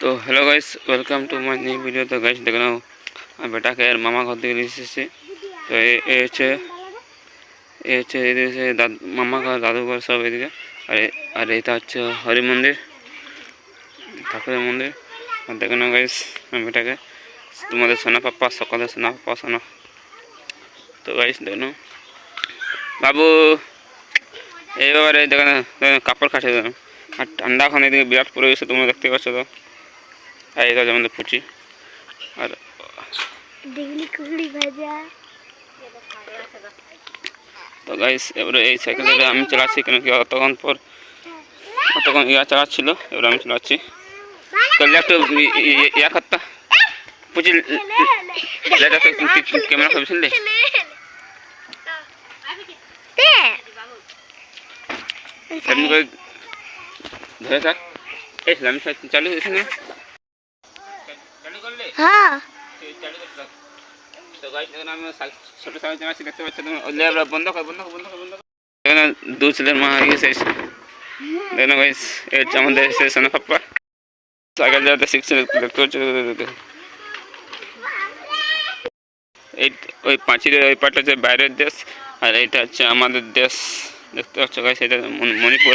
তো hello guys welcome to my new video তো guys দেখে নাও আমি বেটাকে আর মামা ঘর থেকে এসেছি। তো এ- হচ্ছে, এ হচ্ছে এদিকে মামা ঘর, দাদু ঘর সব এদিকে। আর আর এটা হচ্ছে হরি মন্দির, ঠাকুরের মন্দির। আর দেখে নাও গাইস আমি বেটাকে, তোমাদের সোনা পাপ্পা, সকালে সোনা পাপ্পা, সোনা। তো গাইস দেখে নাও। বাবু, এই ব্যাপারে দেখে না কাপড় কাছে দেখো আর ঠান্ডা ওখানে এদিকে বিরাট পড়ে গেছে তোমরা দেখতে পাচ্ছ তো। আর এটা আমাদের পুচি। আর তো গাইস এবারে এই সাইকেলটা আমি চালাচ্ছি কেন কি অতক্ষণ পর অতক্ষণ ইয়া চালাচ্ছিল এবারে আমি চালাচ্ছি। তো একটু ইয়া করতা পুচি ক্যামেরা করবি শুনলি এমনি করে ধরে থাক। এই আমি চালু চালু করলে? হ্যাঁ। চালু করতে থাক। তো গাইস এখন আমি সাই- ছোট সাইকেল দেখতে পাচ্ছ তুমি বন্ধ কর বন্ধ কর বন্ধ কর বন্ধ কর। এখানে দু ছেলের মা হয়ে গেছে। দেখুন হচ্ছে আমাদের সে সোনা পাপ্পা সাইকেল যাতে শিখছে দেখতে পাচ্ছ এই ওই পাঁচির ওই পাটটা হচ্ছে বাইরের দেশ আর এইটা হচ্ছে আমাদের দেশ। দেখতে পাচ্ছ গাইস এটা মণিপুর